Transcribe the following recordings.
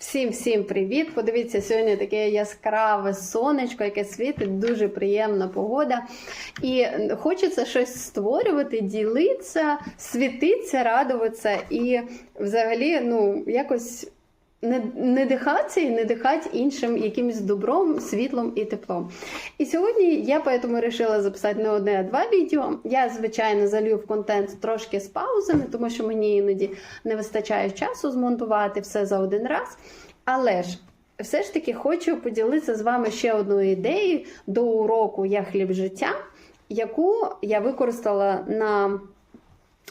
Всім всім привіт! Подивіться, сьогодні таке яскраве сонечко, яке світить, дуже приємна погода. І хочеться щось створювати, ділитися, світитися, радуватися і взагалі, ну, якось. Не, не дихатися і не дихати іншим якимось добром, світлом і теплом. І сьогодні я поэтому вирішила записати не одне, а два відео. Я, звичайно, залью в контент трошки з паузами, тому що мені іноді не вистачає часу змонтувати все за один раз. Але ж все ж таки хочу поділитися з вами ще одною ідеєю до уроку Я хліб життя, яку я використала на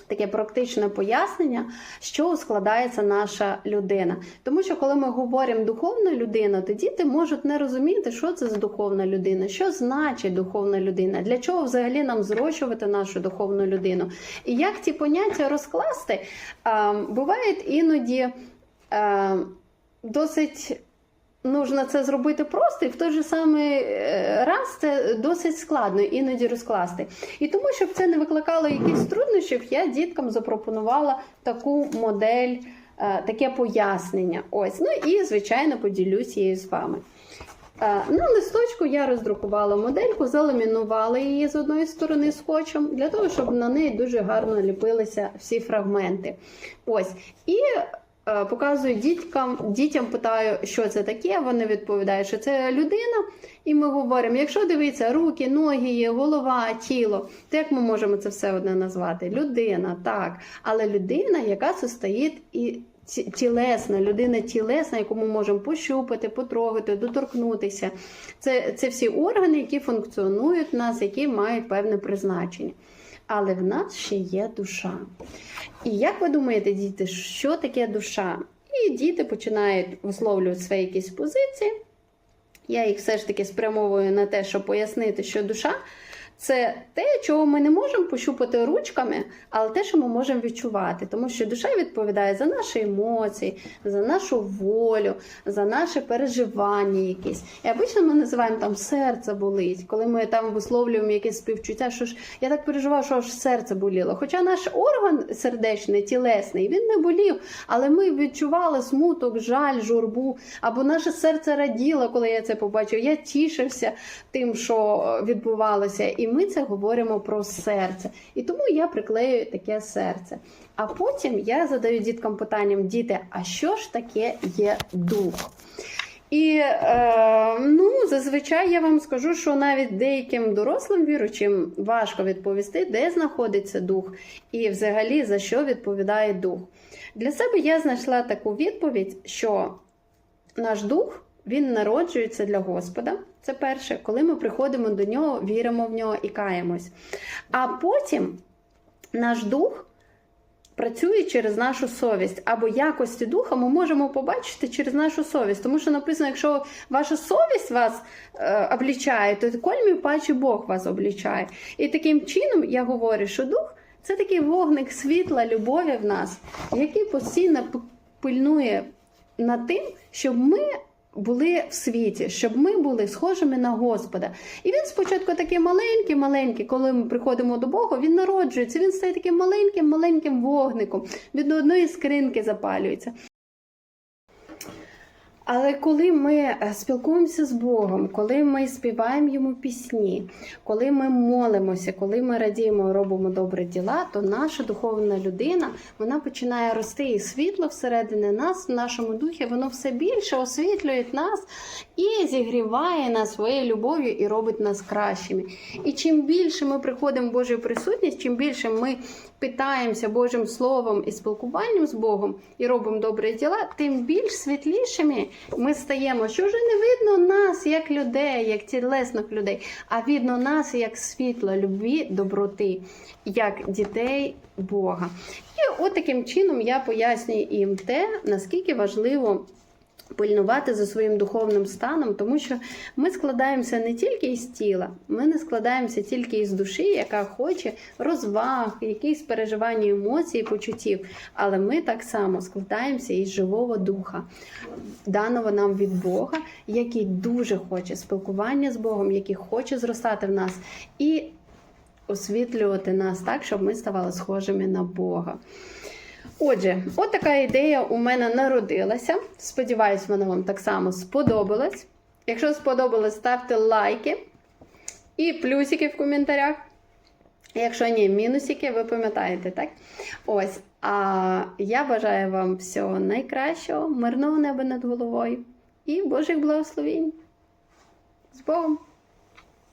таке практичне пояснення, що складається наша людина. Тому що коли ми говоримо духовна людина, то діти можуть не розуміти, що це за духовна людина, що значить духовна людина, для чого взагалі нам зрощувати нашу духовну людину. І як ці поняття розкласти, буває іноді. Досить нужно це зробити просто, і в той же самий е, раз це досить складно іноді розкласти. І тому, щоб це не викликало якихось труднощів, я діткам запропонувала таку модель, е, таке пояснення. Ось, ну і звичайно поділюсь її з вами. Е, На листочку я роздрукувала модельку, заламінувала її з одної сторони скотчем, для того, щоб на неї дуже гарно ліпилися всі фрагменти. Ось. І показую діткам, дітям питаю, що це таке. Вони відповідають, що це людина. І ми говоримо: якщо дивитися руки, ноги, голова, тіло, то як ми можемо це все одне назвати? Людина, так. Але людина, яка состоїть і тілесна, людина тілесна, яку ми можемо пощупати, потрогати, доторкнутися. Це, це всі органи, які функціонують в нас, які мають певне призначення. Але в нас ще є душа. І як ви думаєте, діти, що таке душа? І діти починають висловлювати свої якісь позиції. Я їх все ж таки спрямовую на те, щоб пояснити, що душа це те, чого ми не можемо пощупати ручками, але те, що ми можемо відчувати. Тому що душа відповідає за наші емоції, за нашу волю, за наше переживання якісь. І обично ми називаємо там серце болить, коли ми там висловлюємо якесь співчуття, що ж я так переживав, що аж серце боліло. Хоча наш орган сердечний, тілесний, він не болів, але ми відчували смуток, жаль, журбу, або наше серце раділо, коли я це побачив. Я тішився тим, що відбувалося, і ми це говоримо про серце. І тому я приклею таке серце. А потім я задаю діткам питанням: діти, а що ж таке є дух? І е, ну, зазвичай я вам скажу, що навіть деяким дорослим віручим важко відповісти, де знаходиться дух, і взагалі за що відповідає дух. Для себе я знайшла таку відповідь, що наш дух він народжується для Господа. Це перше, коли ми приходимо до нього, віримо в нього і каємось. А потім наш дух працює через нашу совість, або якості духа ми можемо побачити через нашу совість. Тому що написано, якщо ваша совість вас е, облічає, то кольмі паче Бог вас облічає. І таким чином я говорю, що дух це такий вогник світла, любові в нас, який постійно пильнує над тим, щоб ми. Були в світі, щоб ми були схожими на Господа. І він спочатку такий маленький, маленький, коли ми приходимо до Бога, він народжується, він стає таким маленьким, маленьким вогником, від одної скринки запалюється. Але коли ми е, спілкуємося з Богом, коли ми співаємо йому пісні, коли ми молимося, коли ми радіємо, робимо добрі діла, то наша духовна людина вона починає рости і світло всередині нас, в нашому духі, воно все більше освітлює нас і зігріває нас своєю любов'ю і робить нас кращими. І чим більше ми приходимо в Божу присутність, чим більше ми питаємося Божим Словом і спілкуванням з Богом і робимо добрі діла, тим більш світлішими ми стаємо. Що вже не видно нас як людей, як тілесних людей, а видно нас як світло, любві, доброти, як дітей Бога. І от таким чином я пояснюю їм те, наскільки важливо. Пильнувати за своїм духовним станом, тому що ми складаємося не тільки із тіла, ми не складаємося тільки із душі, яка хоче розваг, якісь переживання, емоцій, почуттів. Але ми так само складаємося із живого духа, даного нам від Бога, який дуже хоче спілкування з Богом, який хоче зростати в нас і освітлювати нас так, щоб ми ставали схожими на Бога. Отже, от така ідея у мене народилася. Сподіваюсь, вона вам так само сподобалась. Якщо сподобалось, ставте лайки і плюсики в коментарях. Якщо ні, мінусики, ви пам'ятаєте, так? Ось. А я бажаю вам всього найкращого, мирного неба над головою і Божих благословень. З Богом!